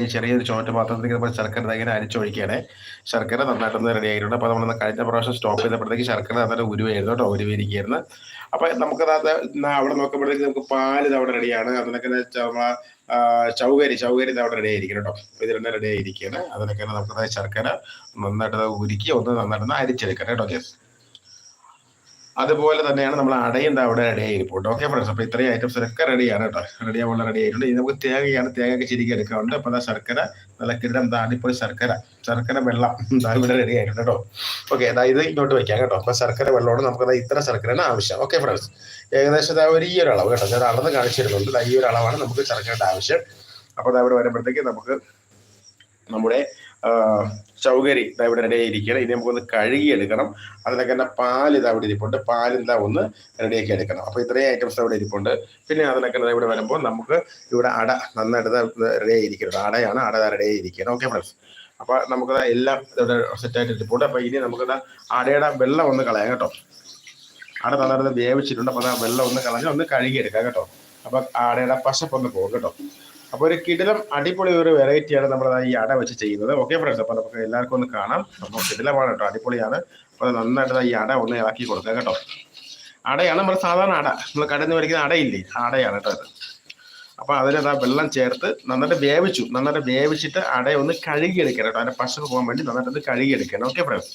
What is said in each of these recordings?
ഈ ചെറിയൊരു ചോറ്റ പാത്രത്തിലേക്ക് നമ്മൾ ശർക്കര ഇങ്ങനെ അരിച്ചൊഴിക്കുകയാണ്. ശർക്കര നന്നായിട്ടൊന്ന് റെഡി ആയിട്ടുണ്ട്. അപ്പോൾ നമ്മൾ കഴിഞ്ഞ പ്രാവശ്യം സ്റ്റോപ്പ് ചെയ്തപ്പോഴത്തേക്ക് ശർക്കര നന്നായിട്ട് ഉരുവായിരുന്നു കേട്ടോ ഉരുവിരിക്കുകയായിരുന്നു അപ്പോൾ നമുക്കത് അത് ന- അവിടെ നോക്കുമ്പോഴത്തേക്ക് നമുക്ക് പാൽ തവണ റെഡിയാണ് അതിനൊക്കെ ആ, ചൗകരി ചൗകരി തവണ റെഡി ആയിരിക്കണം കേട്ടോ. ഇത് രണ്ടും റെഡി ആയിരിക്കുകയാണ്. അതിനൊക്കെ നമുക്ക് ശർക്കര നന്നായിട്ട് ഉരുക്കി ഒന്ന് നന്നായിട്ടൊന്ന് അരിച്ചെടുക്കണം കേട്ടോ യെസ് അതുപോലെ തന്നെയാണ് നമ്മൾ അടയുണ്ട് അവിടെ റെഡി ആയിരിക്കും ഓക്കെ ഫ്രണ്ട്സ് അപ്പൊ ഇത്രയും ഐറ്റംസ് ഒക്കെ റെഡിയാണ് കേട്ടോ റെഡി ആവാനുള്ള റെഡി ആയിട്ടുണ്ട്. ഇനി നമുക്ക് തേങ്ങയാണ് തേങ്ങയൊക്കെ ശരിക്കും എടുക്കാറുണ്ട് അപ്പൊ അതാ ശർക്കര നല്ല കിടം താടിപ്പോയി ശർക്കര. ശർക്കര വെള്ളം. ഇവിടെ റെഡി ആയിട്ടുണ്ട് കേട്ടോ ഓക്കെ അതായത് ഇങ്ങോട്ട് വെക്കാം കേട്ടോ. അപ്പൊ ശർക്കര വെള്ളമാണ് നമുക്ക് ഇത്ര ശർക്കരയാണ് ആവശ്യം. ഓക്കെ ഫ്രണ്ട്സ് ഏകദേശം ഒരു ഈ ഒരു അളവ് കേട്ടോ. ഞാൻ അളന്ന് കാണിച്ചിരുന്നുണ്ട്. ഈ ഒരു അളവാണ് നമുക്ക് ശർക്കരയുടെ ആവശ്യം. അപ്പൊ ദാ ഇവിടെ വരുമ്പോഴത്തേക്ക് നമുക്ക് നമ്മുടെ ചൗകരി ഇതാ ഇവിടെ റെഡി ആയിരിക്കണം ഇനി നമുക്കൊന്ന് കഴുകിയെടുക്കണം. അതിനൊക്കെ തന്നെ പാൽ ഇതാ ഇവിടെ ഇരിപ്പുണ്ട്. പാൽ ഒന്ന് റെഡിയാക്കി എടുക്കണം. അപ്പൊ ഇത്രയും ഐറ്റംസ് അവിടെ ഇരിപ്പുണ്ട്. പിന്നെ അതിനൊക്കെ ഇവിടെ വരുമ്പോൾ നമുക്ക് ഇവിടെ അട നന്നായിട്ട് റെഡി ആയിരിക്കണം. അടയാണ്. അട റെഡി ആയിരിക്കണം ഓക്കെ ഫ്രണ്ട്സ് അപ്പൊ നമുക്ക് എല്ലാം ഇവിടെ സെറ്റായിട്ട് ഇരിപ്പുണ്ട്. അപ്പൊ ഇനി നമുക്ക് അടയുടെ വെള്ളം ഒന്ന് കളയാം കേട്ടോ. അട നന്നായിട്ട് വേവിച്ചിട്ടുണ്ട്. അപ്പൊ ദാ വെള്ളം ഒന്ന് കളഞ്ഞ് ഒന്ന് കഴുകിയെടുക്കാം കേട്ടോ. അപ്പൊ അടയുടെ പശപ്പൊന്ന് പോകും കേട്ടോ. അപ്പൊ ഒരു കിടിലം അടിപൊളി ഒരു വെറൈറ്റിയാണ് നമ്മൾ ഈ അട വെച്ച് ചെയ്യുന്നത്. ഓക്കെ ഫ്രണ്ട്സ് അപ്പൊ നമുക്ക് എല്ലാവർക്കും ഒന്ന് കാണാം. അപ്പൊ കിടിലമാണ് കേട്ടോ അടിപൊളിയാണ്. അപ്പൊ നന്നായിട്ട് ഈ അട ഒന്ന് ഇളക്കി കൊടുക്കുക കേട്ടോ. അടയാണ് നമ്മൾ സാധാരണ അട. നമ്മൾ കടയിൽ നിന്ന് മേടിക്കുന്ന അടയില്ലേ? അടയാണ് കേട്ടോ അത് അപ്പൊ അതിനകത്ത് ആ വെള്ളം ചേർത്ത് നന്നായിട്ട് വേവിച്ചു. നന്നായിട്ട് വേവിച്ചിട്ട് അടയൊന്ന് കഴുകിയെടുക്കണം കേട്ടോ. അതിന്റെ പശ പോകാൻ വേണ്ടി നന്നായിട്ട് ഒന്ന് കഴുകിയെടുക്കണം. ഓക്കെ ഫ്രണ്ട്സ്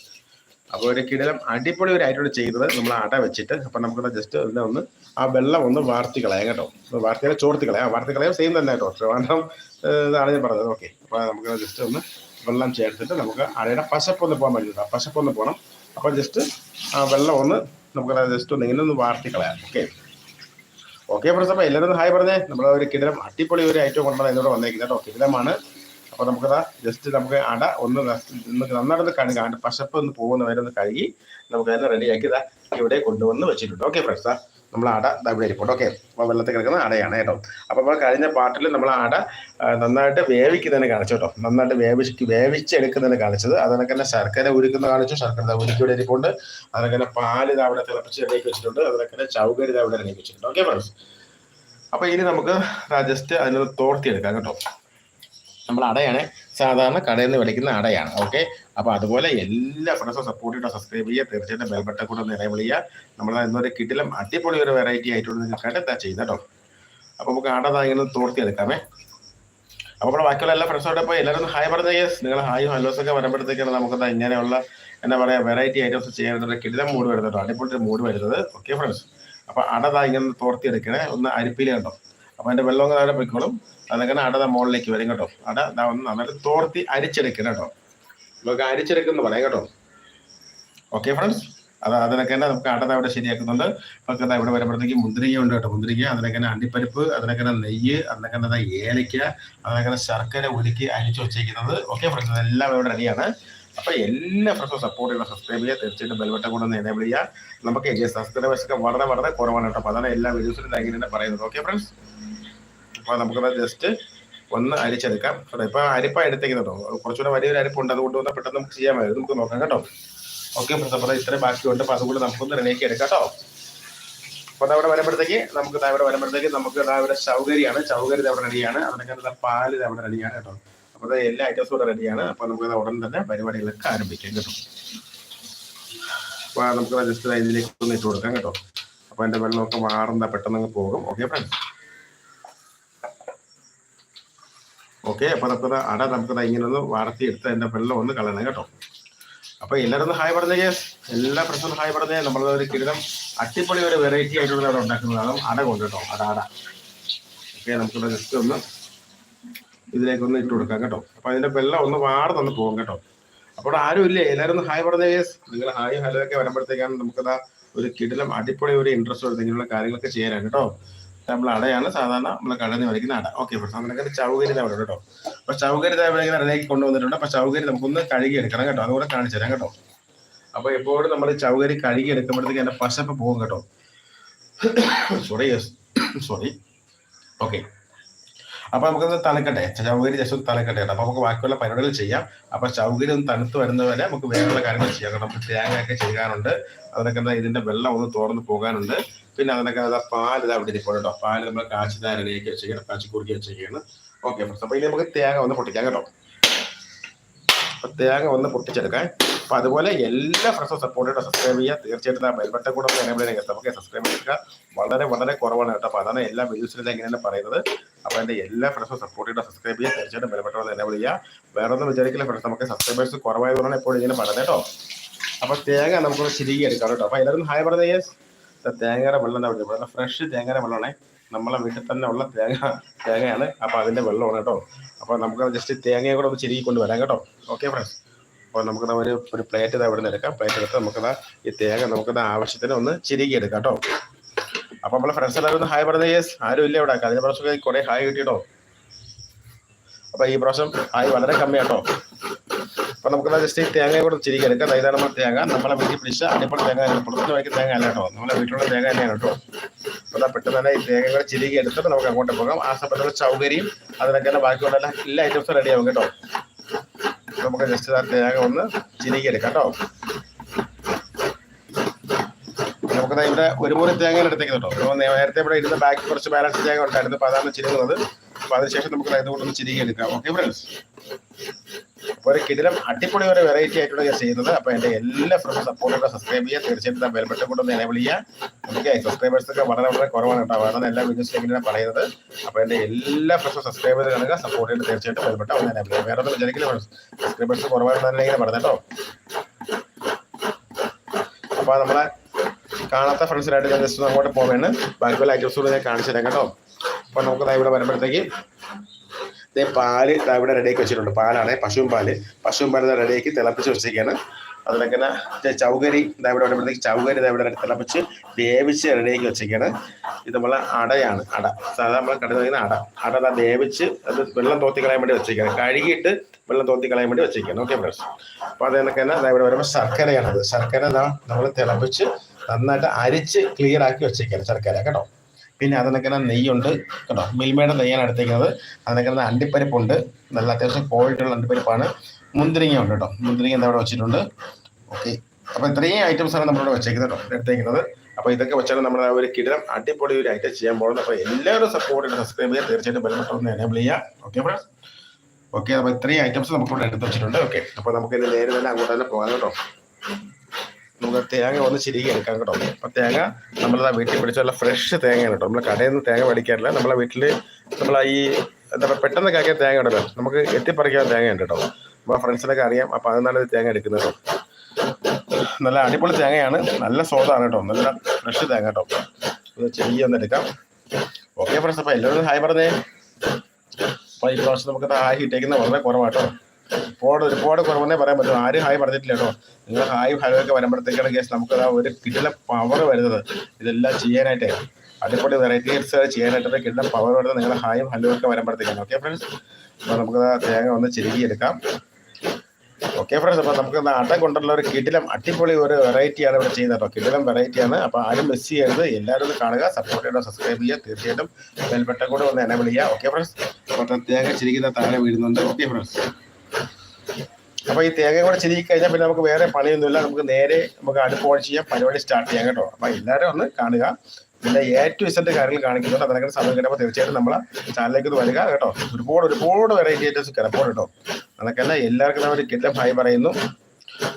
അപ്പോൾ ഒരു കിടലം അടിപൊളി ഒരു ഐറ്റം ചെയ്തത് നമ്മൾ അട വെച്ചിട്ട് അപ്പൊ നമുക്ക് ജസ്റ്റ് ഇതിനെ ഒന്ന് ആ വെള്ളം ഒന്ന് വാർത്തി കളയാം കേട്ടോ. വാർത്തി ചോർത്തി കളയാം. വാർത്തി കളയാം സെയിം തന്നെ കേട്ടോ. ട്രിവാൻഡ്രം ഇതാണ് ഞാൻ പറഞ്ഞത്. ഓക്കെ അപ്പൊ നമുക്ക് ജസ്റ്റ് ഒന്ന് വെള്ളം ചേർത്തിട്ട് നമുക്ക് അടയുടെ പശപ്പ് ഒന്ന് പോകാൻ പറ്റില്ല പശപ്പ് ഒന്ന് പോകണം അപ്പൊ ജസ്റ്റ് ആ വെള്ളം ഒന്ന് നമുക്ക് ജസ്റ്റ് ഒന്ന് ഇങ്ങനെ ഒന്ന് വാർത്തി കളയാം. ഓക്കെ ഓക്കെ പ്രസപ്പ എല്ലാവരും ഹായ് പറഞ്ഞേ. നമ്മൾ ഒരു കിടലം അടിപൊളി ഒരു ഐറ്റം കൊണ്ടാണ് ഇതിനോട് വന്നേക്കുന്നത് കേട്ടോ. കിടലമാണ് അപ്പൊ നമുക്കത് ജസ്റ്റ് നമുക്ക് അട ഒന്ന് നന്നായിട്ട് കഴുകാം അട പശപ്പ് ഒന്ന് പോകുന്ന വരെ ഒന്ന് കഴുകി നമുക്ക് അതിനെ റെഡിയാക്കി ഇതാ ഇവിടെ കൊണ്ടുവന്ന് വെച്ചിട്ടുണ്ട്. ഓക്കെ ഫ്രണ്ട്സ് നമ്മൾ അട ഇവിടെ ഇരിപ്പുണ്ട്. ഓക്കെ അപ്പോൾ വെള്ളത്തിൽ കിടക്കുന്ന അടയാണ് കേട്ടോ. അപ്പോൾ നമ്മൾ കഴിഞ്ഞ പാട്ടിൽ നമ്മൾ അട നന്നായിട്ട് വേവിക്കുന്നതിനെ കാണിച്ചു കേട്ടോ. നന്നായിട്ട് വേവിച്ച് വേവിച്ചെടുക്കുന്നതിനെ കാണിച്ചത്. അതിനൊക്കെ തന്നെ ശർക്കര ഉരുക്കുന്ന കാണിച്ചു. ശർക്കര ഉരുക്കി ഇവിടെ ഇരിപ്പുണ്ട്. അതിനൊക്കെ തന്നെ പാൽ ഇത് അവിടെ തിളപ്പിച്ച് ഇടയ്ക്ക് വെച്ചിട്ടുണ്ട്. അതിനൊക്കെ തന്നെ ചൗകരി ഇത് അവിടെ റെഡിയാക്കി വെച്ചിട്ടുണ്ട്. ഓക്കെ ഫ്രണ്ട്സ് അപ്പോൾ ഇനി നമുക്ക് ജസ്റ്റ് അതിനൊന്ന് തോർത്തിയെടുക്കാം കേട്ടോ. നമ്മൾ അടയാണ്. സാധാരണ കടയിൽ നിന്ന് വിളിക്കുന്ന അടയാണ്. ഓക്കെ അപ്പൊ അതുപോലെ എല്ലാ ഫ്രണ്ട്സും സപ്പോർട്ട് ചെയ്യുക സബ്സ്ക്രൈബ് ചെയ്യുക. തീർച്ചയായിട്ടും ബെൽ ബട്ടൺ കൂടെ എനേബിൾ ചെയ്യുക. നമ്മൾ ഇന്നൊരു കിട്ടിലും അടിപൊളി ഒരു വെറൈറ്റി ആയിട്ടുള്ള നിങ്ങൾക്കായിട്ട് എന്താ ചെയ്യുന്നത് കേട്ടോ അപ്പൊ നമുക്ക് അട ഇങ്ങനെ തോർത്തി എടുക്കാമേ അപ്പൊ നമ്മുടെ ബാക്കിയുള്ള എല്ലാ ഫ്രണ്ട്സോടെ പോയി എല്ലാവരും ഹായ് പറഞ്ഞ. യെസ് നിങ്ങൾ ഹായും ഹലോസ് ഒക്കെ വരുമ്പോഴത്തേക്കാണ് നമുക്ക് ഇങ്ങനെയുള്ള എന്താ പറയുക വെറൈറ്റി ഐറ്റംസ് ചെയ്യാനുള്ള കിടിലം മൂഡ് വരുന്നത് കേട്ടോ അടിപൊളി മൂഡ് വരുന്നത്. ഓക്കെ ഫ്രണ്ട്സ് അപ്പൊ അട ഇങ്ങനെ തോർത്തി എടുക്കണേ ഒന്ന് അരിപ്പിൽ കണ്ടോ അപ്പൊ അതിന്റെ വെള്ളം താഴെ പൊയ്ക്കോളും. അതങ്ങനെ അട മുകളിലേക്ക് വരും കേട്ടോ. അട ഒന്ന് നന്നായിട്ട് തോർത്തി അരിച്ചെടുക്കണം കേട്ടോ. നമുക്ക് അരിച്ചെടുക്കുന്നു പറയാം കേട്ടോ. ഓക്കെ ഫ്രണ്ട്സ് അത് അതിനൊക്കെ തന്നെ നമുക്ക് അടത ഇവിടെ ശരിയാക്കുന്നുണ്ട്. നമുക്ക് ഇവിടെ വരുമ്പോഴത്തേക്ക് മുന്തിരിങ്ങ ഉണ്ട് കേട്ടോ മുന്തിരിങ്ങ. അതിനൊക്കെ തന്നെ അണ്ടിപ്പരിപ്പ് അതിനൊക്കെ തന്നെ നെയ്യ് അതിനൊക്കെ തന്നെ ഏലയ്ക്ക അതിനൊക്കെ ശർക്കര ഉരുക്കി അരിച്ചു വെച്ചേക്കുന്നത്. ഓക്കെ ഫ്രണ്ട്സ് എല്ലാം ഇവിടെ റെഡിയാണ് അപ്പൊ എല്ലാ ഫ്രണ്ട്സും സപ്പോർട്ട് ചെയ്യുന്ന സബ്സ്ക്രൈബ് ചെയ്യുക തീർച്ചയായിട്ടും ബെൽബട്ടം കൊണ്ടൊന്ന് എനേബിൾ ചെയ്യുക നമുക്ക് സബ്സ്ക്രൈബേഴ്സ് ഒക്കെ വളരെ വളരെ കുറവാണ് കേട്ടോ. അപ്പൊ അതാണ് എല്ലാ വീഡിയോസിലും അങ്ങനെ തന്നെ പറയുന്നത്. ഓക്കെ ഫ്രണ്ട്സ് അപ്പൊ നമുക്കത് ജസ്റ്റ് ഒന്ന് അരിച്ചെടുക്കാം. കേട്ടോ ഇപ്പൊ അരിപ്പ എടുത്തേക്കുന്നുണ്ടോ കുറച്ചുകൂടെ വലിയൊരു അരിപ്പുണ്ട് അതുകൊണ്ട് വന്നാൽ പെട്ടെന്ന് നമുക്ക് ചെയ്യാമായിരുന്നു നമുക്ക് നോക്കാം കേട്ടോ. ഓക്കെ ഫ്രണ്ട്സ് അപ്പോൾ ഇത്രയും ബാക്കിയുണ്ട്. അപ്പോൾ അതുകൊണ്ട് നമുക്കൊന്ന് റെഡിയാക്കി എടുക്കാം കേട്ടോ. അപ്പോൾ അവിടെ വരുമ്പോഴത്തേക്ക് നമുക്ക് അവിടെ വരുമ്പോഴത്തേക്ക് നമുക്ക് അവിടെ സൗകര്യം ചൗകരി അവിടെ റെഡിയാണ് അതിനൊക്കെ പാൽ അവിടെ റെഡിയാണ് കേട്ടോ. ദാ എല്ലാ ഐറ്റംസും കൂടെ റെഡിയാണ് അപ്പോൾ നമുക്ക് ഉടൻ തന്നെ പരിപാടികളൊക്കെ ആരംഭിക്കാം കേട്ടോ. അപ്പോൾ നമുക്ക് ജസ്റ്റ് ഇതിലേക്ക് ഒന്ന് ഇട്ട് കൊടുക്കാം കേട്ടോ. അപ്പൊ എന്റെ വെള്ളമൊക്കെ മാറുന്ന പെട്ടെന്ന് അങ്ങ് പോകും. ഓക്കെ ഫ്രണ്ട്സ് ഓക്കെ അപ്പോൾ നമുക്ക് അട നമുക്ക് ഇങ്ങനെ ഒന്ന് വാർത്തി എടുത്ത് അതിന്റെ വെള്ളം ഒന്ന് കളയണം കേട്ടോ. അപ്പോൾ എല്ലാവരും ഒന്ന് ഹായ് പറഞ്ഞേ എല്ലാ പ്രശ്നവും ഹായ് പറഞ്ഞേ. ഒരു കിരീടം അടിപൊളി ഒരു വെറൈറ്റി ആയിട്ടുള്ള ഉണ്ടാക്കുന്നതാണ്. അട കൊണ്ട് കേട്ടോ അട അട. ഓക്കെ നമുക്ക് ജസ്റ്റ് ഒന്ന് ഇതിലേക്ക് ഒന്ന് ഇട്ട് കൊടുക്കാം കേട്ടോ. അപ്പൊ അതിന്റെ വെള്ളം ഒന്ന് വാർന്നൊന്ന് പോകും കേട്ടോ. അപ്പോൾ ആരും ഇല്ലേ? എല്ലാവരും ഒന്ന് ഹായ് പറഞ്ഞേ. നിങ്ങൾ ഹായ് ഹലോ ഒക്കെ വരുമ്പോഴത്തേക്കാണ് നമുക്കതാ ഒരു കിടിലം അടിപൊളി ഒരു ഇൻട്രസ്റ്റ് വരുന്നത് ഇങ്ങനെയുള്ള കാര്യങ്ങളൊക്കെ ചെയ്യാനാണ് കേട്ടോ. നമ്മൾ അടയാണ് സാധാരണ നമ്മൾ കടന്ന് വരയ്ക്കുന്ന അട. ഓക്കെ അങ്ങനെ ചൗകരി അവിടെ കേട്ടോ. അപ്പൊ ചൗകരി ഇവിടെ അടയിലേക്ക് കൊണ്ടുവന്നിട്ടുണ്ട്. അപ്പൊ ചൗകരി നമുക്കൊന്ന് കഴുകി എടുക്കണം കേട്ടോ. അതുകൂടെ കാണിച്ചു തരാം കേട്ടോ. അപ്പൊ എപ്പോഴും നമ്മൾ ചൗകരി കഴുകി എടുക്കുമ്പോഴത്തേക്ക് എന്റെ പശപ്പ് പോകും കേട്ടോ. സോറി സോറി ഓക്കെ അപ്പൊ നമുക്കൊന്ന് തണുക്കട്ടെ ചൗകരി ജസ്റ്റ് ഒന്ന് തണുക്കട്ടെ കേട്ടോ. അപ്പൊ നമുക്ക് ബാക്കിയുള്ള പരിപാടികൾ ചെയ്യാം. അപ്പൊ ചൗകരി ഒന്ന് തണുത്ത് വരുന്നവരെ നമുക്ക് വേറെയുള്ള കാര്യങ്ങൾ ചെയ്യാം. കാരണം നമുക്ക് തേങ്ങയൊക്കെ ചെയ്യാനുണ്ട്. അതിനൊക്കെ ഇതിന്റെ വെള്ളം ഒന്ന് തുറന്ന് പോകാനുണ്ട്. പിന്നെ അതിനൊക്കെ അതാ പാൽ ഇതാ അവിടെ ഇരിക്കും കേട്ടോ. പാൽ നമ്മൾ കാച്ചിതാരണിയൊക്കെ വെച്ചിരിക്കണം കാച്ചി കുറുക്കി വെച്ചിരിക്കുകയാണ് ഓക്കെ അപ്പൊ ഇനി നമുക്ക് തേങ്ങ ഒന്ന് പൊട്ടിക്കാം കേട്ടോ. തേങ്ങ ഒന്ന് പൊട്ടിച്ചെടുക്കാൻ. അപ്പൊ അതുപോലെ എല്ലാ ഫ്രണ്ട്സും സപ്പോർട്ട് സബ്സ്ക്രൈബ് ചെയ്യുക. തീർച്ചയായിട്ടും ആ ബെൽബട്ടൻ കൂടെ ഒന്ന് എനേബിൾ ചെയ്യുക നമുക്ക് സബ്സ്ക്രൈബ് ചെയ്യുക. വളരെ വളരെ കുറവാണ് കേട്ടോ. അപ്പൊ അതാണ് എല്ലാ വീഡിയോസിലും എങ്ങനെയാണ് പറയുന്നത്. അപ്പൊ എന്റെ എല്ലാ ഫ്രണ്ട്സും സപ്പോർട്ട് ചെയ്യുക സബ്സ്ക്രൈബ് ചെയ്യുക. തീർച്ചയായിട്ടും ബെൽബട്ടൻ ഒന്ന് എനേബിൾ ചെയ്യുക. വേറെ ഒന്നും വിചാരിക്കില്ല ഫ്രണ്ട്സ് നമുക്ക് സബ്സ്ക്രൈബേഴ്സ് കുറവായതുകൊണ്ടാണ് എപ്പോഴും ഇങ്ങനെ പറയുന്നത് കേട്ടോ. അപ്പൊ തേങ്ങ നമുക്കൊന്ന് ശരിക്കും എടുക്കാം കേട്ടോ. അപ്പൊ എല്ലാവരും ഹായ് പറഞ്ഞ തേങ്ങയുടെ വെള്ളം എന്താ പറയുക? ഫ്രഷ് തേങ്ങയുടെ വെള്ളമാണേ. നമ്മളെ വീട്ടിൽ തന്നെ ഉള്ള തേങ്ങ തേങ്ങയാണ്. അപ്പോൾ അതിന്റെ വെള്ളമാണ് കേട്ടോ. അപ്പോൾ നമുക്ക് ജസ്റ്റ് തേങ്ങയെ കൂടെ ഒന്ന് ചെരുകി കൊണ്ട് വരാം കേട്ടോ. ഓക്കെ ഫ്രണ്ട്സ് അപ്പോൾ നമുക്ക് ഒരു ഒരു പ്ലേറ്റ് ഇതാ ഇവിടെ നിന്ന് എടുക്കാം. പ്ലേറ്റ് എടുത്ത് നമുക്ക് ഈ തേങ്ങ നമുക്ക് ആവശ്യത്തിന് ഒന്ന് ചിരുകി എടുക്കാം കേട്ടോ. അപ്പോൾ നമ്മളെ ഫ്രണ്ട്സ് എല്ലാവരും ഒന്ന് ഹായ് പറഞ്ഞ? യെസ് ആരും ഇല്ല ഇവിടെ. കഴിഞ്ഞ പ്രാവശ്യം കുറേ ഹായ് കിട്ടിയിട്ടോ അപ്പോൾ ഈ പ്രാവശ്യം ഹായ് വളരെ കമ്മിയാട്ടോ. അപ്പൊ നമുക്ക് ജസ്റ്റ് ഈ തേങ്ങ കൂടെ ചിരിക്കാൻ എടുക്കാം ഇതാണ് തേങ്ങ. നമ്മളെ വീട്ടിൽ പിടിച്ച അടിപ്പുള്ള തേങ്ങ പുറത്തുനിന്ന് വഴിക്ക് തേങ്ങ അല്ല കേട്ടോ. നമ്മളെ വീട്ടിലുള്ള തേങ്ങ തന്നെയാണ് കേട്ടോ. അപ്പൊ അതാ പെട്ടെന്ന് തന്നെ ഈ തേങ്ങ കൂടെ ചിരികി എടുത്തിട്ട് നമുക്ക് അങ്ങോട്ട് പോകാം. ആ സമയത്തുള്ള ചൗകരിയും. അതിനൊക്കെ തന്നെ ബാക്കിയുള്ള എല്ലാ എല്ലാ ഐറ്റംസും റെഡി ആവും കേട്ടോ. നമുക്ക് ജസ്റ്റ് ആ തേങ്ങ ഒന്ന് ചിരികി എടുക്കാം കേട്ടോ. നമുക്ക് ഇവിടെ ഒരു മുറി തേങ്ങ എടുത്തേക്ക് കേട്ടോ. അപ്പോൾ നേരത്തെ ഇവിടെ ഇരുന്ന ബാക്കി കുറച്ച് ബാലൻസ് തേങ്ങ ഉണ്ടായിരുന്നു. അപ്പോൾ അതാണ് ചിരുങ്ങുന്നത് അപ്പോൾ അതിനുശേഷം നമുക്ക് ഇതുകൊണ്ടൊന്ന് ചിരികി എടുക്കാം ഓക്കെ ഫ്രണ്ട്സ് ഒരു കിടിലം അടിപൊളി ഒരു വെറൈറ്റി ആയിട്ടുള്ള ഞാൻ ചെയ്യുന്നത്. അപ്പോൾ എന്റെ എല്ലാ ഫ്രണ്ട്സ് സപ്പോർട്ടോടെ സബ്സ്ക്രൈബ് ചെയ്യുക തീർച്ചയായിട്ടും ബെൽ ബട്ടൺ കൊണ്ടൊന്ന് എനേബിൾ ചെയ്യുക. നമുക്ക് സബ്സ്ക്രൈബേഴ്സ് ഒക്കെ വളരെ വളരെ കുറവാണ് കേട്ടോ. അതാണ് എല്ലാ വീഡിയോസിലും ഞാൻ പറയുന്നത്. അപ്പോൾ എന്റെ എല്ലാ ഫ്രണ്ട്സും സബ്സ്ക്രൈബ് ചെയ്ത് കാണുക സപ്പോർട്ട് ചെയ്ത് തീർച്ചയായിട്ടും ബെൽ ബട്ടൺ ഒന്ന് എനേബിൾ ചെയ്യുക. വേറെ ഒന്നും വിചാരിക്കില്ല സബ്സ്ക്രൈബേഴ്സ് കുറവാണെന്ന് ഇങ്ങനെ കേട്ടോ. അപ്പോൾ നമ്മളെ കാണാത്ത ഫ്രണ്ട്സിനായിട്ട് ഞാൻ ജസ്റ്റ് അങ്ങോട്ട് പോവേണ്. ബാക്കിയുള്ള ഐറ്റംസ് കൂടെ ഞാൻ കാണിച്ചു തരാം കേട്ടോ. അപ്പോൾ നമുക്ക് ഇവിടെ വരുമ്പോഴത്തേക്ക് ഇതേ പാൽ ഇവിടെ റെഡിയാക്കി വെച്ചിട്ടുണ്ട്. പാലാണ് പശുവും പാൽ. പശുവും പാൽ റെഡിയാക്കി തിളപ്പിച്ച് വെച്ചിരിക്കുകയാണ്. അതിലങ്ങനെ ചൗകരി ഇതാ ഇവിടെ വരുമ്പോഴത്തേക്ക് ചൗകരി ഇതാ ഇവിടെ തിളപ്പിച്ച് വേവിച്ച് റെഡിയാക്കി വെച്ചിരിക്കുകയാണ്. ഇത് നമ്മളെ അടയാണ്. അട. സാധാരണ നമ്മൾ കടയിൽ നിന്ന് അട. അട ദാ വേവിച്ച് അത് വെള്ളം തോത്തി കളയാൻ വേണ്ടി വെച്ചിരിക്കുകയാണ്. കഴുകിയിട്ട് വെള്ളം തോത്തി കളയാൻ വേണ്ടി വെച്ചിരിക്കുകയാണ്. ഓക്കെ ഫ്രണ്ട്സ് അപ്പോൾ അതൊക്കെ തന്നെ ഇതാ ഇവിടെ വരുമ്പോൾ ശർക്കരയാണത് ശർക്കര നമ്മൾ തിളപ്പിച്ച് നന്നായിട്ട് അരിച്ച് ക്ലിയർ ആക്കി വെച്ചിരിക്കുകയാണ് ശർക്കര. കേട്ടോ? പിന്നെ അതിനൊക്കെ നെയ്യുണ്ട്. കേട്ടോ മിൽമയുടെ നെയ്യാണ് എടുത്തേക്കുന്നത്. അതിനൊക്കെ അണ്ടിപ്പരിപ്പുണ്ട്. നല്ല അത്യാവശ്യം ക്വാളിറ്റി ഉള്ള അണ്ടിപ്പരിപ്പാണ്. മുന്തിരിങ്ങ ഉണ്ട് കേട്ടോ. മുന്തിരിങ്ങ എന്താ ഇവിടെ വെച്ചിട്ടുണ്ട്. ഓക്കെ അപ്പോൾ ഇത്രയും ഐറ്റംസ് ആണ് നമ്മളിവിടെ വെച്ചേക്കുന്നത് കേട്ടോ. എടുത്തേക്കുന്നത്. അപ്പോൾ ഇതൊക്കെ വെച്ചാൽ നമ്മൾ ഒരു കിടം അടിപൊളി ഒരു ഐറ്റം ചെയ്യാൻ പോകുന്നത്. അപ്പോൾ എല്ലാവരും സപ്പോർട്ട് ചെയ്ത് സബ്സ്ക്രൈബ് ചെയ്യുക തീർച്ചയായിട്ടും ഒന്ന് എനേബിൾ ചെയ്യുക. ഓക്കെ ഫ്രണ്ട്സ് ഓക്കെ അപ്പോൾ ഇത്രയും ഐറ്റംസ് നമുക്കിവിടെ എടുത്ത് വെച്ചിട്ടുണ്ട്. ഓക്കെ അപ്പോൾ നമുക്ക് നേരെ തന്നെ അങ്ങോട്ട് തന്നെ പോകാം കേട്ടോ. നമുക്ക് തേങ്ങ ഒന്ന് ചിരികി എടുക്കാം കേട്ടോ. അപ്പം തേങ്ങ നമ്മളതാ വീട്ടിൽ പിടിച്ചുള്ള ഫ്രഷ് തേങ്ങയാണ് കേട്ടോ. നമ്മൾ കടയിൽ നിന്ന് തേങ്ങ മേടിക്കാറില്ല. നമ്മളെ വീട്ടിൽ നമ്മൾ ഈ എന്താ പറയുക പെട്ടെന്ന് കാക്കിയ തേങ്ങ ഉണ്ടല്ലോ. നമുക്ക് എത്തിപ്പറിക്കാൻ തേങ്ങ ഉണ്ട് കേട്ടോ. നമ്മളെ ഫ്രണ്ട്സിനൊക്കെ അറിയാം. അപ്പം അതിനാണ് തേങ്ങ എടുക്കുന്നത് കേട്ടോ. നല്ല അടിപൊളി തേങ്ങയാണ്. നല്ല സ്വാദാണ് കേട്ടോ. നല്ല ഫ്രഷ് തേങ്ങ കേട്ടോ. ഇത് ചെറിയ ഒന്ന് എടുക്കാം. ഓക്കെ ഫ്രണ്ട്സ് അപ്പം എല്ലാവരും ഹായ് പറഞ്ഞേ. അപ്പോൾ ഈ പ്രാവശ്യം നമുക്ക് ഹായ് ഇട്ടേക്കുന്നത് വളരെ കുറവാട്ടോ ഒരുപാട് ഒരുപാട് കുറവെന്നേ പറയാൻ പറ്റും. ആരും ഹായ് പറഞ്ഞിട്ടില്ല കേട്ടോ. നിങ്ങൾ ഹായ് ഹലോ ഒക്കെ വരുമ്പോഴത്തേക്കാണ് കേസ് നമുക്ക് ഒരു കിടില പവർ വരുന്നത്. ഇതെല്ലാം ചെയ്യാനായിട്ടേ. അടിപൊളി വെറൈറ്റീസ് ചെയ്യാനായിട്ട് കിട്ടുന്ന പവർ വരുന്നത് നിങ്ങൾ ഹായും ഹലോ ഒക്കെ വരുമ്പോഴത്തേക്കാണ്. ഓക്കെ ഫ്രണ്ട്സ് അപ്പോൾ നമുക്ക് തേങ്ങ ഒന്ന് ചിരുകിയെടുക്കാം ഓക്കെ ഫ്രണ്ട്സ് അപ്പോൾ നമുക്ക് നാട്ടം കൊണ്ടുള്ള ഒരു കിടിലം അടിപൊളി ഒരു വെറൈറ്റിയാണ് ഇവിടെ ചെയ്യുന്നത് കേട്ടോ. കിടിലം വെറൈറ്റിയാണ് അപ്പോൾ ആരും മിസ് ചെയ്യരുത്. എല്ലാവരും കാണുക. സപ്പോർട്ട് ചെയ്യണം സബ്സ്ക്രൈബ് ചെയ്യുക. തീർച്ചയായിട്ടും ബെൽബട്ടൻ കൂടെ ഒന്ന് എനേബിൾ ചെയ്യുക. ഓക്കെ ഫ്രണ്ട്സ് അപ്പോൾ തേങ്ങ ചിരിക്കുന്ന താഴെ വീഴുന്നുണ്ട്. ഓക്കെ ഫ്രണ്ട്സ് അപ്പൊ ഈ തേങ്ങ കൂടെ ചിരി കഴിഞ്ഞാൽ പിന്നെ നമുക്ക് വേറെ പണിയൊന്നുമില്ല. നമുക്ക് നേരെ നമുക്ക് അടുപ്പ് ഓൺ ചെയ്യാം. പരിപാടി സ്റ്റാർട്ട് ചെയ്യാം കേട്ടോ. അപ്പൊ എല്ലാവരും ഒന്ന് കാണുക. പിന്നെ എ ടു കാര്യങ്ങൾ കാണിക്കുന്നുണ്ട്. അതിനൊക്കെ സമയം കിട്ടുമ്പോൾ തീർച്ചയായിട്ടും നമ്മളെ ചാനലിലേക്ക് ഒന്ന് വരിക കേട്ടോ. ഒരുപാട് ഒരുപാട് വെറൈറ്റി ഐറ്റംസ് കിടപ്പോൾ കേട്ടോ. അതൊക്കെ അല്ല എല്ലാവർക്കും നമ്മൾ കിട്ടും ഹായ് പറയുന്നു.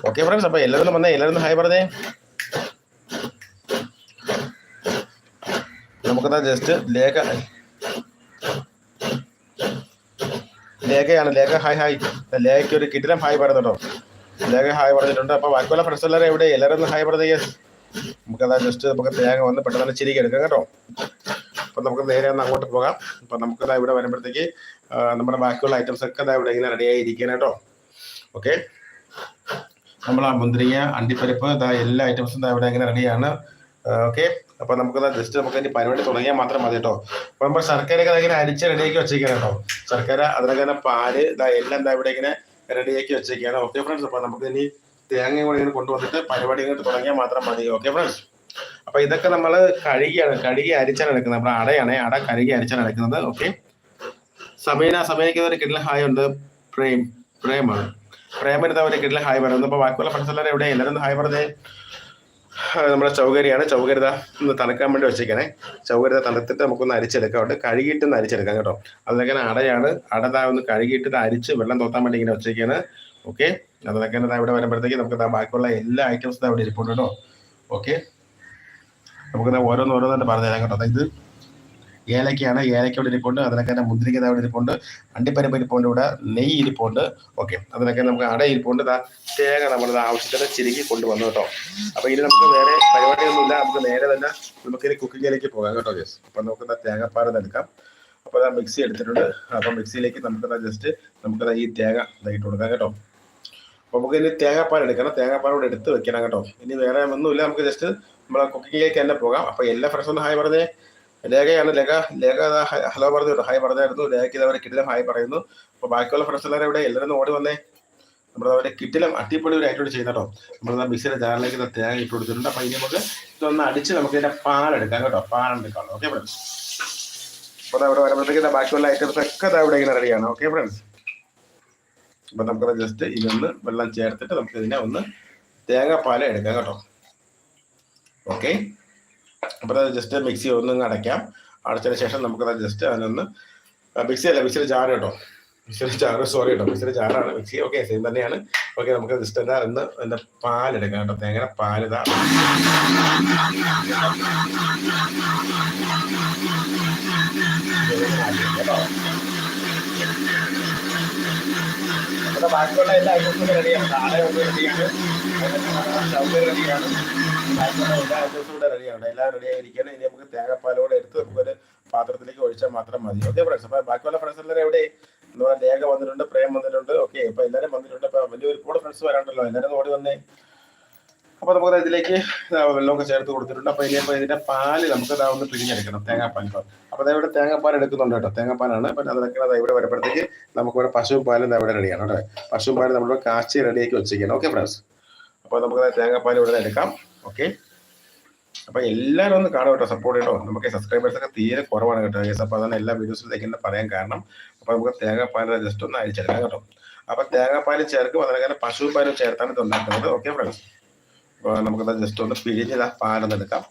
ഓക്കെ ഫ്രണ്ട്സ് അപ്പൊ എല്ലാവരും വന്നേ. എല്ലാവരും ഹായ് പറഞ്ഞേ. നമുക്കെന്നാ ജസ്റ്റ് ലേഖ ലേഖയാണ് ലേഖ ഹായ് ഹായ്. ലേഖയ്ക്ക് ഒരു കിടിലം ഹായ് പറയുന്നുണ്ടോ ലേഖ ഹായ് പറഞ്ഞിട്ടുണ്ട്. അപ്പൊ ബാക്കിയുള്ള ഫ്രണ്ട്സ് എല്ലാവരും എവിടെ? എല്ലാവരും ഒന്ന് ഹായ് പറഞ്ഞ നമുക്കതാ ജസ്റ്റ് നമുക്ക് തേങ്ങ വന്ന് പെട്ടെന്ന് തന്നെ ചിരിക്ക് എടുക്കാം കേട്ടോ. അപ്പൊ നമുക്ക് നേരെ ഒന്ന് അങ്ങോട്ട് പോകാം. അപ്പൊ നമുക്ക് ഇവിടെ വരുമ്പോഴത്തേക്ക് നമ്മുടെ ബാക്കിയുള്ള ഐറ്റംസ് ഒക്കെ അതാ ഇവിടെ ഇങ്ങനെ റെഡി ആയി ഇരിക്കാൻ കേട്ടോ. ഓക്കെ നമ്മൾ ആ മുന്തിരിങ്ങ അണ്ടിപ്പരിപ്പ് ഇതാ എല്ലാ ഐറ്റംസും ഇതാ ഇവിടെ ഇങ്ങനെ റെഡിയാണ് ഓക്കെ അപ്പൊ നമുക്ക് ജസ്റ്റ് നമുക്ക് അതിന്റെ പരിപാടി തുടങ്ങിയാൽ മാത്രം മതി കേട്ടോ. അപ്പൊ നമ്മൾ ശർക്കരയൊക്കെ ഇങ്ങനെ അരിച്ച് റെഡിയാക്കി വെച്ചേക്കാണ് കേട്ടോ. സർക്കാർ അതിനൊക്കെ പാൽ ഇതാ എല്ലാം എന്താ ഇവിടെ ഇങ്ങനെ റെഡിയാക്കി വെച്ചേക്കാണ് ഓക്കെ ഫ്രണ്ട്സ് അപ്പൊ നമുക്ക് ഇനി തേങ്ങ കൂടി ഇങ്ങനെ കൊണ്ടുവന്നിട്ട് പരിപാടി ഇങ്ങോട്ട് തുടങ്ങിയാൽ മാത്രം മതി. ഓക്കെ ഫ്രണ്ട്സ് അപ്പൊ ഇതൊക്കെ നമ്മൾ കഴുകിയാണ് കഴുകി അരിച്ചാണ് എടുക്കുന്നത്. നമ്മുടെ അടയാണ്. അട കഴുകി അരിച്ചാണ് എടുക്കുന്നത്. ഓക്കെ സമീന സമീനയ്ക്ക് ഒരു കിടിലൻ ഹായ് ഉണ്ട്. പ്രേം പ്രേമാണ്. പ്രേമിന് ഒരു കിടിലൻ ഹായ് പറയുന്നത് അപ്പൊ ബാക്കിയുള്ള ഫ്രണ്ട്സ് എല്ലാവരും എവിടെ എല്ലാവരും ഹായ് പറഞ്ഞേ. നമ്മുടെ ചൗകരിയാണ്. ചൗകരിത ഒന്ന് തണുക്കാൻ വേണ്ടി വെച്ചേക്കണേ. ചൗകരിത തണുത്തിട്ട് നമുക്കൊന്ന് അരിച്ചെടുക്കാം അവിടെ. കഴുകിയിട്ട് ഒന്ന് അരിച്ചെടുക്കാം കേട്ടോ. അതൊക്കെ അടയാണ്. അടതാ ഒന്ന് കഴുകിയിട്ട് അരിച്ച് വെള്ളം തോത്താൻ വേണ്ടി ഇങ്ങനെ വെച്ചേക്കാണ്. ഓക്കെ അതൊക്കെ ദാ ഇവിടെ വരുമ്പോഴത്തേക്ക് നമുക്ക് ബാക്കിയുള്ള എല്ലാ ഐറ്റംസും അവിടെ ഇരിപ്പുണ്ട് കേട്ടോ. ഓക്കെ നമുക്ക് ഓരോന്ന് ഓരോന്നായിട്ട് പറഞ്ഞുതരാം കേട്ടോ. അതായത് ഏലക്കയാണ് ഏലക്ക ഇവിടെ ഇരിപ്പുണ്ട് അതിനൊക്കെ തന്നെ മുന്തിരിക്ക ദാ ഇവിടെ ഇരിപ്പുണ്ട് അണ്ടിപ്പരിപ്പ് ഇരിപ്പുണ്ട് ഇവിടെ നെയ്യ് ഇരിപ്പുണ്ട്. ഓക്കെ അതിനൊക്കെ നമുക്ക് അട ഇരിപ്പുണ്ട്. തേങ്ങ നമ്മളത് ആവശ്യത്തിന് ചിരുക്കി കൊണ്ടുവന്നു കേട്ടോ. അപ്പൊ ഇനി നമുക്ക് വേറെ പരിപാടിയൊന്നുമില്ല നമുക്ക് നേരെ തന്നെ നമുക്ക് ഇനി കുക്കിങ്ങിലേക്ക് പോകാം കേട്ടോ ജസ് അപ്പൊ നമുക്ക് ദാ തേങ്ങാപ്പാൽ എടുക്കാം. അപ്പൊ അതാ മിക്സി എടുത്തിട്ടുണ്ട്. അപ്പൊ മിക്സിയിലേക്ക് നമുക്ക് ജസ്റ്റ് നമുക്ക് ഈ തേങ്ങ ഇതായിട്ട് കൊടുക്കാം കേട്ടോ. അപ്പൊ നമുക്ക് ഇനി തേങ്ങാപ്പാൽ എടുക്കണം. തേങ്ങാപ്പാൽ കൂടെ എടുത്ത് വെക്കണം കേട്ടോ. ഇനി വേറെ ഒന്നുമില്ല. നമുക്ക് ജസ്റ്റ് നമ്മളെ കുക്കിങ്ങിലേക്ക് തന്നെ പോകാം. അപ്പൊ എല്ലാ ഫ്രണ്ട്സ് ഒന്ന് ഹായ് പറഞ്ഞേ. ലേഖയാണ് ലേഖ ലേഖ ഹലോ പറഞ്ഞു കേട്ടോ. ഹായ് പറഞ്ഞായിരുന്നു. ലേഖയ്ക്ക് ഇതവരെ കിട്ടിലും ഹായ് പറയുന്നു. അപ്പൊ ബാക്കിയുള്ള ഫ്രണ്ട്സ് എല്ലാവരും ഇവിടെ എല്ലാവരും ഓടി വന്നേ. നമ്മുടെ അവരെ കിട്ടിലും അടിപൊളി ഒരു ഐറ്റോട് ചെയ്യുന്ന കേട്ടോ. നമ്മൾ മിക്സിയുടെ ജാറിലേക്ക് തേങ്ങ ഇട്ട് കൊടുത്തിട്ടുണ്ട്. അപ്പൊ ഇനി നമുക്ക് ഇതൊന്ന് അടിച്ച് നമുക്ക് ഇതിന്റെ പാലെടുക്കാം കേട്ടോ. പാലെടുക്കാം ഓക്കെ ഫ്രണ്ട്സ് അപ്പൊ അവിടെ വരുമ്പോഴത്തേക്ക് ബാക്കിയുള്ള ഐറ്റംസ് ഒക്കെ ദാ ഇവിടെ ഇങ്ങനെ റെഡിയാണ് ഓക്കെ ഫ്രണ്ട്സ് അപ്പൊ നമുക്ക് ജസ്റ്റ് ഇതൊന്ന് വെള്ളം ചേർത്തിട്ട് നമുക്ക് ഇതിനെ ഒന്ന് തേങ്ങാപ്പാൽ എടുക്കാം കേട്ടോ. ഓക്കെ അപ്പോൾ അത് ജസ്റ്റ് മിക്സി ഒന്നും അടയ്ക്കാം. അടച്ചതിന് ശേഷം നമുക്കത് ജസ്റ്റ് അതിനൊന്ന് മിക്സി അല്ല മിക്സിയുടെ ജാർ കേട്ടോ. മിക്സിയുടെ ജാറ് സോറി കേട്ടോ മിക്സിയുടെ ജാറാണ് മിക്സി ഓക്കെ സെയിം തന്നെയാണ്. ഓക്കെ നമുക്ക് ജസ്റ്റ് എന്താ ഇന്ന് അതിന്റെ പാലെടുക്കാം കേട്ടോ. തേങ്ങ നമ്മുടെ ബാക്കിയുള്ള എല്ലാ ഐറ്റംസും റെഡിയാണ് ഒന്ന് റെഡിയാണ് സ്റ്റൗ റെഡിയാണ് എല്ലാ ഐറ്റംസും കൂടെ എല്ലാം റെഡി ആയിരിക്കണം ഇനി നമുക്ക് തേങ്ങാപ്പാലോടെ എടുത്ത് നമുക്കൊരു പാത്രത്തിലേക്ക് ഒഴിച്ചാൽ മാത്രം മതി. ഓക്കെ ഫ്രണ്ട്സ് അപ്പൊ ബാക്കിയുള്ള ഫ്രണ്ട്സ് എല്ലാവരും എവിടെ? എന്ന് പറഞ്ഞാൽ ലേഖ വന്നിട്ടുണ്ട് പ്രേം വന്നിട്ടുണ്ട്. ഓക്കെ ഇപ്പൊ എല്ലാവരും വന്നിട്ടുണ്ട്. അപ്പൊ വലിയൊരു കൂടെ ഫ്രണ്ട്സ് വരാണ്ടല്ലോ. എല്ലാവരും ഓടി വന്നേ. അപ്പൊ നമുക്ക് ഇതിലേക്ക് വെള്ളമൊക്കെ ചേർത്ത് കൊടുത്തിട്ടുണ്ട്. അപ്പൊ ഇനിയിപ്പോ ഇതിന്റെ പാൽ നമുക്ക് ഒന്ന് പിഴിഞ്ഞെടുക്കണം തേങ്ങാപ്പാൽ അപ്പൊ ഇവിടെ തേങ്ങാപ്പാൽ എടുക്കുന്നുണ്ട് കേട്ടോ. തേങ്ങാപ്പാലാണ്. അപ്പൊ അതൊക്കെ ദാ ഇവിടെ വരുമ്പോഴത്തേക്ക് നമുക്ക് ഇവിടെ പശുവും പാലും ഇവിടെ റെഡിയാണ് കേട്ടോ. പശുവും പാലും നമ്മുടെ കാച്ചി റെഡിയാക്കി വെച്ചിരിക്കണം ഓക്കെ ഫ്രണ്ട്സ് അപ്പൊ നമുക്ക് തേങ്ങാപ്പാൽ ഇവിടെ എടുക്കാം. ഓക്കെ? അപ്പൊ എല്ലാവരും ഒന്ന് കാണും കേട്ടോ സപ്പോർട്ട് കേട്ടോ നമുക്ക് സബ്സ്ക്രൈബേഴ്സ് ഒക്കെ തീരെ കുറവാണ് കേട്ടോ അപ്പൊ അതാണ് എല്ലാ വീഡിയോസിലേക്ക് പറയാൻ കാരണം. അപ്പൊ നമുക്ക് തേങ്ങാപ്പാൽ ജസ്റ്റ് ഒന്ന് അരിച്ചെടുക്കാം കേട്ടോ. അപ്പൊ തേങ്ങാപ്പാൽ ചേർക്കും അതിനങ്ങനെ പശു പാലും ചേർത്താണ് ഇത് ഉണ്ടാക്കുന്നത് ഓക്കെ ഫ്രണ്ട്സ് അപ്പൊ നമുക്കത് ജസ്റ്റ് ഒന്ന് പിഴിഞ്ഞ് ആ പാലൊന്ന് എടുക്കാം.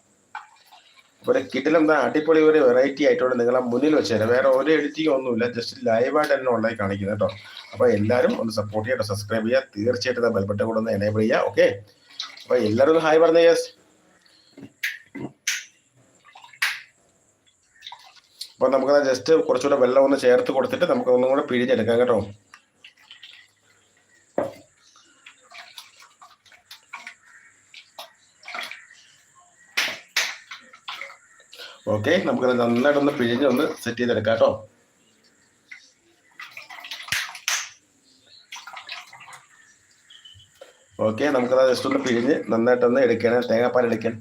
ഒരു കിട്ടിലെന്താ അടിപൊളി ഒരു വെറൈറ്റി ആയിട്ടുണ്ട് നിങ്ങളെ മുന്നിൽ വെച്ചുതരാം വേറെ ഒരു എഡിറ്റിംഗ് ഒന്നുമില്ല ജസ്റ്റ് ലൈവായിട്ട് തന്നെ ഉണ്ടായി കാണിക്കുന്നത് കേട്ടോ. അപ്പൊ എല്ലാവരും ഒന്ന് സപ്പോർട്ട് ചെയ്യുക സബ്സ്ക്രൈബ് ചെയ്യുക. തീർച്ചയായിട്ടും ബെൽബട്ടൺ കൂടെ ഒന്ന് എനേബിൾ ചെയ്യുക. ഓക്കെ? ഒന്ന് ഹായ് പറഞ്ഞ യെസ് അപ്പൊ നമുക്ക് ജസ്റ്റ് കുറച്ചുകൂടെ വെള്ളം ഒന്ന് ചേർത്ത് കൊടുത്തിട്ട് നമുക്ക് ഒന്നും കൂടെ പിഴിഞ്ഞെടുക്കാം കേട്ടോ. ഓക്കെ നമുക്കത് നന്നായിട്ടൊന്ന് പിഴിഞ്ഞ് ഒന്ന് സെറ്റ് ചെയ്തെടുക്കാം കേട്ടോ. ഓക്കെ നമുക്കത് ജസ്റ്റ് ഒന്ന് പിഴിഞ്ഞ് നന്നായിട്ടൊന്ന് എടുക്കണം. തേങ്ങാപ്പാൽ എടുക്കാൻ.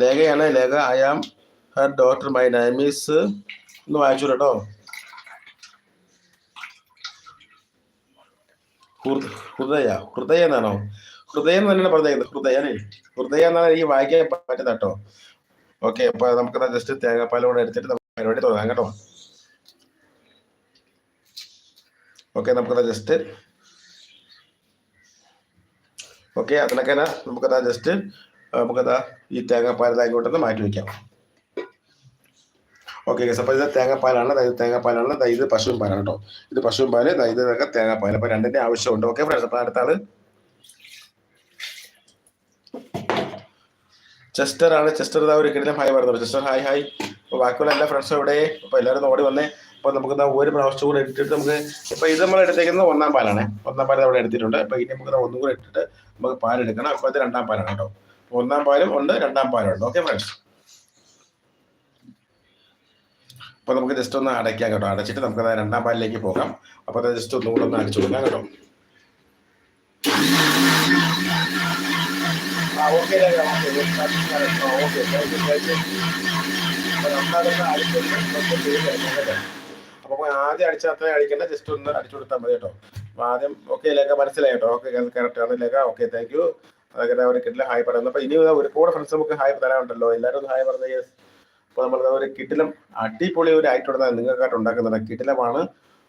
ലേഖയാണ് Lekha I am her doctor my നൈമീസ് ഒന്ന് വായിച്ചു കേട്ടോ ഹൃദയ ഹൃദയ എന്നാണോ? ഹൃദയം എന്ന് തന്നെയാണ് പറഞ്ഞേക്കുന്നത് ഹൃദയ അല്ലേ? ഹൃദയ എന്നാണ് എനിക്ക് വായിക്കാൻ പറ്റുന്നത് കേട്ടോ. ഓക്കെ അപ്പൊ നമുക്ക് ജസ്റ്റ് തേങ്ങാപ്പാലും കൂടെ എടുത്തിട്ട് നമുക്ക് പരിപാടി തുടങ്ങാം കേട്ടോ. ഓക്കെ നമുക്കത് ജസ്റ്റ് ഓക്കെ അതിലൊക്കെ നമുക്കതാ ജസ്റ്റ് നമുക്കതാ ഈ തേങ്ങാപ്പാൽ ഇങ്ങോട്ടൊന്ന് മാറ്റി വയ്ക്കാം ഓക്കെ ഗസ് അപ്പോൾ ഇത് തേങ്ങാപ്പാലാണ് അതായത് തേങ്ങാപ്പാലാണ് അതായത് പശുവും പാലാണ് കേട്ടോ. ഇത് പശുവും പാൽ അതായത് ഇത് ഇതൊക്കെ തേങ്ങാപ്പാൽ അപ്പോൾ രണ്ടിന്റെ ആവശ്യമുണ്ട്. ഓക്കെ ഫ്രണ്ട്സ് അപ്പോൾ അടുത്ത ആൾ. ചെസ്റ്റർ ആണ്. ചെസ്റ്റർ ഇതാ ഒരു കിടിലം ഹായ് പറഞ്ഞു ചെസ്റ്റർ ഹായ് ഹായ്. അപ്പോൾ ബാക്കിയുള്ള എല്ലാ ഫ്രണ്ട്സും ഇവിടെ അപ്പോൾ എല്ലാവരും ഓടി വന്നേ. അപ്പോൾ നമുക്ക് ഒരു പ്രാവശ്യം കൂടെ ഇട്ടിട്ട് നമുക്ക് ഇപ്പോൾ ഇത് നമ്മൾ എടുത്തേക്കുന്നത് ഒന്നാം പാലാണ്. ഒന്നാം പാൽ അവിടെ എടുത്തിട്ടുണ്ട്. അപ്പോൾ ഇനി നമുക്ക് ഒന്നും കൂടെ ഇട്ടിട്ട് നമുക്ക് പാൽ എടുക്കണം. അപ്പോൾ ഇത് രണ്ടാം പാലാണ് കേട്ടോ. അപ്പോൾ ഒന്നാം പാലും ഉണ്ട് രണ്ടാം പാലും ഉണ്ട്. ഓക്കെ ഫ്രണ്ട്സ് അപ്പോൾ നമുക്ക് ജസ്റ്റ് ഒന്ന് അടയ്ക്കാം കേട്ടോ. അടച്ചിട്ട് നമുക്ക് രണ്ടാം പാലിലേക്ക് പോകാം. അപ്പോൾ അത് ജസ്റ്റ് ഒന്നും കൂടെ ഒന്ന് അടിച്ചു കൊടുക്കാം കേട്ടോ. ആ ഓക്കെ ഓക്കെ അപ്പൊ ആദ്യം അടിച്ച അത്ര അടിക്കണ്ട ജസ്റ്റ് ഒന്ന് അടിച്ചു കൊടുത്താൽ മതി കേട്ടോ. അപ്പൊ ആദ്യം ഓക്കെ ലേഖ മനസ്സിലായി കേട്ടോ. ഓക്കെ കറക്റ്റ് ആണ് ലേഖ. ഓക്കെ താങ്ക് യു അതൊക്കെ ഒരു കിട്ടില്ല ഹായ് പറയുന്നു അപ്പൊ ഇനി ഒരുപാട് ഫ്രണ്ട്സ് നമുക്ക് ഹായ് തരാനുണ്ടല്ലോ. എല്ലാവരും ഒന്ന് ഹായ് പറഞ്ഞ അപ്പൊ നമ്മൾ ഒരു കിട്ടിലും അടിപൊളി ഒരു ഐറ്റം നിങ്ങൾക്കായിട്ട് ഉണ്ടാക്കുന്നത് കിട്ടിലമാണ്.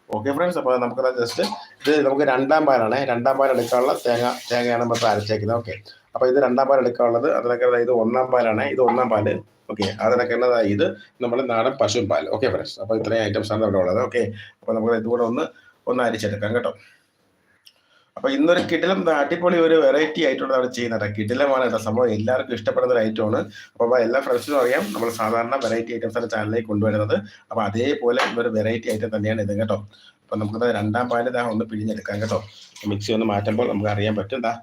ഓക്കെ ഫ്രണ്ട്സ് അപ്പോൾ നമുക്ക് ജസ്റ്റ് ഇത് നമുക്ക് രണ്ടാം പാലാണ്. രണ്ടാം പാൽ എടുക്കാനുള്ള തേങ്ങ തേങ്ങയാണ് നമ്മൾ അരച്ചേക്കുന്നത്. ഓക്കെ അപ്പോൾ ഇത് രണ്ടാം പാൽ എടുക്കാനുള്ളത്. അതിനൊക്കെ ഇത് ഒന്നാം പാലാണ്. ഇത് ഒന്നാം പാൽ. ഓക്കെ അതിനൊക്കെ ഇത് നമ്മൾ നാടൻ പശു പാൽ. ഓക്കെ ഫ്രണ്ട്സ് അപ്പോൾ ഇത്രയും ഐറ്റംസ് ആണ് ഇവിടെ ഉള്ളത്. ഓക്കെ അപ്പോൾ നമുക്ക് ഇതുകൂടെ ഒന്ന് ഒന്ന് അരിച്ചെടുക്കാം കേട്ടോ. അപ്പൊ ഇന്നൊരു കിടിലം അടിപൊളി ഒരു വെറൈറ്റി ആയിട്ടുണ്ട് അവിടെ ചെയ്യുന്നത് കിടിലമാണ് കേട്ടോ സംഭവം. എല്ലാവർക്കും ഇഷ്ടപ്പെടുന്ന ഒരു ഐറ്റമാണ് അപ്പോൾ എല്ലാ ഫ്രണ്ട്സിനും അറിയാം. നമ്മൾ സാധാരണ വെറൈറ്റി ഐറ്റംസ് ആണ് ചാനലിലേക്ക് കൊണ്ടുവരുന്നത്. അപ്പൊ അതേപോലെ ഒരു വെറൈറ്റി ഐറ്റം തന്നെയാണ് ഇത് കേട്ടോ. അപ്പൊ നമുക്ക് രണ്ടാം പാൽ ഇതാ ഒന്ന് പിഴിഞ്ഞെടുക്കാം കേട്ടോ. മിക്സി ഒന്ന് മാറ്റുമ്പോൾ നമുക്ക് അറിയാൻ പറ്റും എന്താ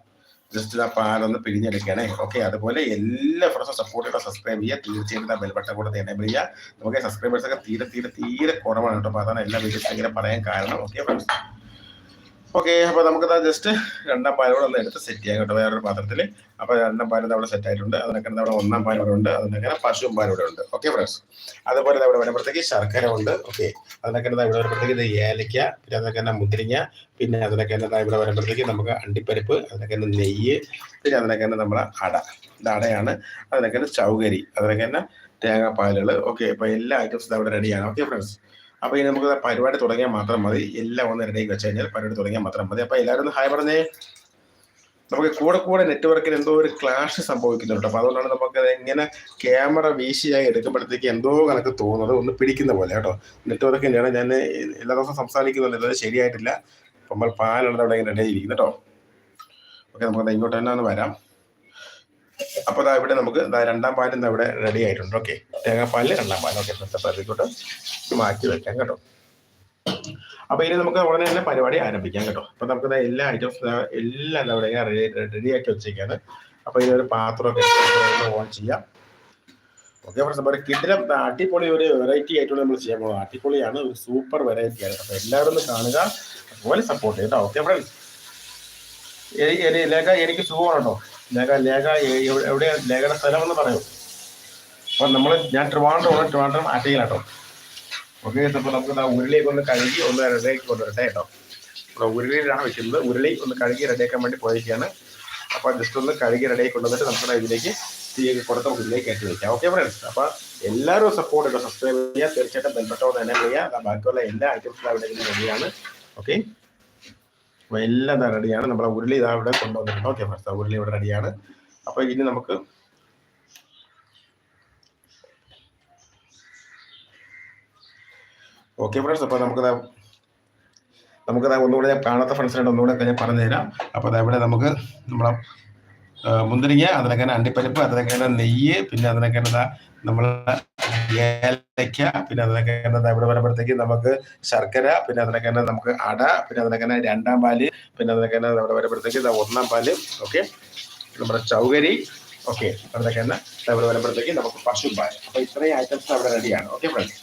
ജസ്റ്റ് ആ പാലൊന്ന് പിഴിഞ്ഞെടുക്കണേ ഓക്കെ അതുപോലെ എല്ലാ ഫ്രണ്ട്സും സപ്പോർട്ട് ചെയ്താൽ സബ്സ്ക്രൈബ് ചെയ്യുക. തീർച്ചയായിട്ടും ആ ബെൽബട്ടൺ കൂടെ എനേബിൾ ചെയ്യുക. നമുക്ക് സബ്സ്ക്രൈബേഴ്സ് ഒക്കെ തീരെ തീരെ തീരെ കുറവാണ് കേട്ടോ. അപ്പോൾ അതാണ് എല്ലാ വീഡിയോസും ഇങ്ങനെ പറയാൻ കാരണം. ഓക്കെ ഫ്രണ്ട്സ് ഓക്കെ അപ്പോൾ നമുക്കത് ജസ്റ്റ് രണ്ടാം പാലോടെ ഒന്ന് എടുത്ത് സെറ്റ് ചെയ്യാം കേട്ടോ വേറൊരു പാത്രത്തിൽ അപ്പോൾ രണ്ടാം പാൽ അവിടെ സെറ്റ് ആയിട്ടുണ്ട്. അതിനൊക്കെ അവിടെ ഒന്നാം പാൽ ഇവിടെ ഉണ്ട്. അതിനൊക്കെ പശുവും പാൽ ഇവിടെ ഉണ്ട്. ഓക്കെ ഫ്രണ്ട്സ് അതുപോലെ ഇവിടെ വരുമ്പോഴത്തേക്ക് ശർക്കര ഉണ്ട്. ഓക്കെ അതിനൊക്കെ ഇവിടെ വരുമ്പോഴത്തേക്ക് ഇത് ഏലയ്ക്ക പിന്നെ അതിനൊക്കെ തന്നെ മുന്തിരിങ്ങ പിന്നെ അതിനൊക്കെ തന്നെ ഇവിടെ വരുമ്പോഴത്തേക്ക് നമുക്ക് അണ്ടിപ്പരിപ്പ് അതിനൊക്കെ തന്നെ നെയ്യ് പിന്നെ അതിനൊക്കെ തന്നെ നമ്മളെ അട. ഇത് അടയാണ്. അതിനൊക്കെ തന്നെ ചൗകരി. അതിനൊക്കെ തന്നെ തേങ്ങാപ്പാലുകൾ ഓക്കെ അപ്പോൾ എല്ലാ ഐറ്റംസും അവിടെ റെഡിയാണ് ഓക്കെ ഫ്രണ്ട്സ് അപ്പൊ ഇനി നമുക്ക് പരിപാടി തുടങ്ങിയാൽ മാത്രം മതി. എല്ലാം ഒന്ന് ഇടയിൽ വെച്ച് കഴിഞ്ഞാൽ പരിപാടി തുടങ്ങിയാൽ മാത്രം മതി. അപ്പൊ എല്ലാവരും ഹായ് പറഞ്ഞേ. നമുക്ക് കൂടെ കൂടെ നെറ്റ്വർക്കിൽ എന്തോ ഒരു ക്ലാഷ് സംഭവിക്കുന്നുണ്ട് അപ്പൊ അതുകൊണ്ടാണ് നമുക്ക് എങ്ങനെ ക്യാമറ വീശിയായി എടുക്കുമ്പോഴത്തേക്ക് എന്തോ കണക്ക് തോന്നുന്നത് ഒന്ന് പിടിക്കുന്ന പോലെ കേട്ടോ. നെറ്റ്വർക്കിന്റെയാണ് ഞാൻ എല്ലാ ദിവസവും സംസാരിക്കുന്നുണ്ട്. ഇത് ശരിയായിട്ടില്ല. നമ്മൾ പാലുള്ളത് അവിടെ ഇങ്ങനെ ഇരിക്കുന്നു കേട്ടോ. ഓക്കെ നമുക്ക് ഇങ്ങോട്ട് തന്നെ ഒന്ന് വരാം. അപ്പോൾ അതാ ഇവിടെ നമുക്ക് രണ്ടാം പാലിൽ ഇവിടെ റെഡി ആയിട്ടുണ്ട്. ഓക്കെ തേങ്ങാപ്പാലിൽ രണ്ടാം പാൽ ഓക്കെ അതിലോട്ട് മാറ്റി വെക്കാം കേട്ടോ. അപ്പോൾ ഇനി നമുക്ക് ഉടനെ തന്നെ പരിപാടി ആരംഭിക്കാം കേട്ടോ. അപ്പോൾ നമുക്ക് എല്ലാ ഐറ്റംസ് എല്ലാം ഇവിടെ റെഡി ആക്കി വെച്ചേക്കാണ് അപ്പോൾ ഇതിനൊരു പാത്രമൊക്കെ ഓൺ ചെയ്യാം. ഓക്കെ ഫ്രണ്ട്സ് അപ്പോൾ കിടിലം അടിപൊളി ഒരു വെറൈറ്റി ആയിട്ടുള്ള നമ്മൾ ചെയ്യാൻ പോകുന്നത്. അടിപൊളിയാണ്. ഒരു സൂപ്പർ വെറൈറ്റി ആണ്. അപ്പോൾ എല്ലാവരും കാണുക. അതുപോലെ സപ്പോർട്ട് കേട്ടോ. ഓക്കെ ഫ്രണ്ട്സ് എനിക്ക് സുഖമാണ്? ലേഖ ലേഖ എവിടെയാണ് ലേഖയുടെ സ്ഥലം എന്ന് പറയൂ. അപ്പൊ നമ്മൾ ഞാൻ ട്രിവാൻഡ്രമാണ് ട്രിവാൻഡ്രം ആറ്റയിലാട്ടോ ഓക്കെ അപ്പോൾ നമുക്ക് ആ ഉരുളിയൊക്കെ ഒന്ന് കഴുകി ഒന്ന് റെഡിയാക്കി കൊണ്ടുവരട്ടെ കേട്ടോ. അപ്പോൾ ഉരുളിയിലാണ് വെക്കുന്നത് ഉരുളി ഒന്ന് കഴുകി റെഡിയാക്കാൻ വേണ്ടി പോയിരിക്കുകയാണ്. അപ്പോൾ ജസ്റ്റ് ഒന്ന് കഴുകി റെഡിയാക്കി കൊണ്ടുവന്നിട്ട് നമ്മുടെ ഇതിലേക്ക് തീ കൊടുത്ത് നമുക്ക് ഇതിലേക്ക് കയറ്റി വയ്ക്കാം ഓക്കെ ഫ്രണ്ട്സ് അപ്പോൾ എല്ലാവരും സപ്പോർട്ട് ചെയ്യുക സബ്സ്ക്രൈബ് ചെയ്യുക. തീർച്ചയായിട്ടും ബെൽബട്ടോ തന്നെ ചെയ്യുക. ബാക്കിയുള്ള എല്ലാ ഐറ്റംസും അവിടെ ഓക്കെ അപ്പോൾ എല്ലാം ഇതാ റെഡിയാണ് നമ്മളെ ഉരുളി ഇതാ ഇവിടെ കൊണ്ടുവന്നിട്ടുണ്ട്. ഓക്കെ ഫ്രണ്ട്സ് ഉരുളി ഇവിടെ റെഡിയാണ് അപ്പോൾ ഇനി നമുക്ക് ഓക്കെ ഫ്രണ്ട്സ് അപ്പോൾ നമുക്ക് നമുക്ക് ഒന്നുകൂടെ ഞാൻ കാണാത്ത ഫ്രണ്ട്സിനോട് ഒന്നുകൂടെ ഞാൻ പറഞ്ഞു തരാം അപ്പോൾ അതവിടെ നമുക്ക് നമ്മളെ മുന്തിരിങ്ങ അതിനൊക്കെ അണ്ടിപ്പരിപ്പ് അതിനൊക്കെ നെയ്യ് പിന്നെ അതിനൊക്കെ നമ്മൾ ഏലക്ക പിന്നെ അതിനൊക്കെ ഇവിടെ വരുമ്പോഴത്തേക്ക് നമുക്ക് ശർക്കര പിന്നെ അതിനൊക്കെ നമുക്ക് അട പിന്നെ അതിനൊക്കെ രണ്ടാം പാൽ പിന്നെ അതിനൊക്കെ ഇവിടെ വരുമ്പോഴത്തേക്ക് ഒന്നാം പാൽ ഓക്കെ? നമ്മുടെ ചൗകരി ഓക്കെ? അതിനൊക്കെ ഇവിടെ വരുമ്പോഴത്തേക്ക് നമുക്ക് പശുപാൽ അപ്പൊ ഇത്രയും ഐറ്റംസ് അവിടെ റെഡിയാണ് ഓക്കെ ഫ്രണ്ട്സ്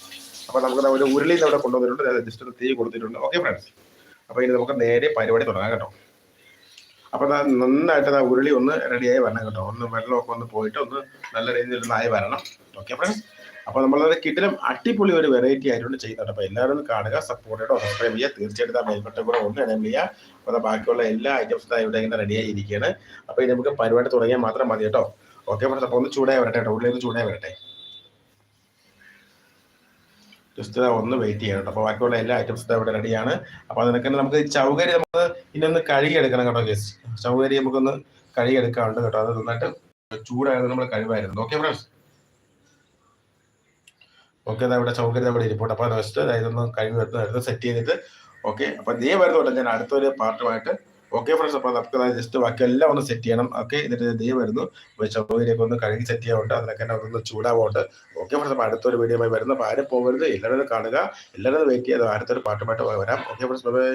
അപ്പൊ നമുക്ക് ഒരു ഉരുളി അവിടെ കൊണ്ടുവന്നിട്ടുണ്ട്. ജസ്റ്റ് ഒരു തീ കൊടുത്തിട്ടുണ്ട് ഓക്കെ ഫ്രണ്ട്സ് അപ്പൊ ഇനി നമുക്ക് നേരെ പരിപാടി തുടങ്ങാം കേട്ടോ. അപ്പൊ നന്നായിട്ട് ആ ഉരുളി ഒന്ന് റെഡിയായി വരണം കേട്ടോ. ഒന്ന് വെള്ളമൊക്കെ ഒന്ന് പോയിട്ട് ഒന്ന് നല്ല രീതിയിൽ ഒന്ന് ആയി വരണം. ഓക്കെ ഫ്രണ്ട്സ് അപ്പോൾ നമ്മളത് കിട്ടിലും അടിപൊളി ഒരു വെറൈറ്റി ആയിട്ടുണ്ട് ചെയ്യുന്നുണ്ട് അപ്പോൾ എല്ലാവരും ഒന്ന് കാണുക സപ്പോർട്ട് ചെയ്തോ സബ്സ്ക്രൈബ് ചെയ്യുക. തീർച്ചയായിട്ടും ആ മേൽപ്പെട്ട കൂടെ ഒന്ന് എനേബിൾ ചെയ്യുക. അപ്പോൾ ബാക്കിയുള്ള എല്ലാ ഐറ്റംസും ഇവിടെ ഇങ്ങനെ റെഡി ആയിരിക്കുകയാണ്. അപ്പോൾ ഇനി നമുക്ക് പരിപാടി തുടങ്ങിയാൽ മാത്രം മതി കേട്ടോ. ഓക്കെ ഫ്രണ്ട്സ് അപ്പോൾ ഒന്ന് ചൂടായി വരട്ടെ കേട്ടോ. ഉള്ളിൽ ചൂടായി വരട്ടെ. ജസ്റ്റ് ഒന്ന് വെയിറ്റ് ചെയ്യണം അപ്പോൾ ബാക്കിയുള്ള എല്ലാ ഐറ്റംസും ഇവിടെ റെഡിയാണ് അപ്പോൾ അതിനൊക്കെ നമുക്ക് ചൗകരി നമുക്ക് ഇനി ഒന്ന് കഴുകി എടുക്കണം കേട്ടോ ഗസ്റ്റ് ചൗകരി നമുക്കൊന്ന് കഴുകി എടുക്കാറുണ്ട് കേട്ടോ. അത് നന്നായിട്ട് ചൂടായത് നമ്മൾ കഴിവായിരുന്നു ഓക്കെ ഫ്രണ്ട്സ് ഓക്കെ അവിടെ സൗകര്യം അവിടെ ഇരിപ്പോട്ടെ അപ്പോൾ വെച്ചിട്ട് ഇതൊന്ന് കഴിവ് വരുന്നത് എടുത്ത് സെറ്റ് ചെയ്തിട്ട് ഓക്കെ അപ്പോൾ നീ വരുന്നുണ്ട് ഞാൻ അടുത്തൊരു പാർട്ടുമായിട്ട്. ഓക്കെ ഫ്രണ്ട്സ് അപ്പോൾ നമുക്ക് ജസ്റ്റ് ബാക്കി എല്ലാം ഒന്ന് സെറ്റ് ചെയ്യണം. ഓക്കെ എന്നിട്ട് ദേ വരുന്നു. ചൗകര്യമൊക്കെ ഒന്ന് കഴുകി സെറ്റ് ചെയ്യാറുണ്ട് അതിനൊക്കെ ഒന്ന് ചൂടാവുണ്ട് ഓക്കെ ഫ്രണ്ട്സ് അപ്പോൾ അടുത്തൊരു വീഡിയോ ആയി വരുന്നു അപ്പോൾ ആരും പോകരുത്. എല്ലാവരും കാണുക. എല്ലാവരും വെയിറ്റ് ചെയ്ത് അടുത്തൊരു പാട്ടുമായിട്ട് വരാം. Okay friends bye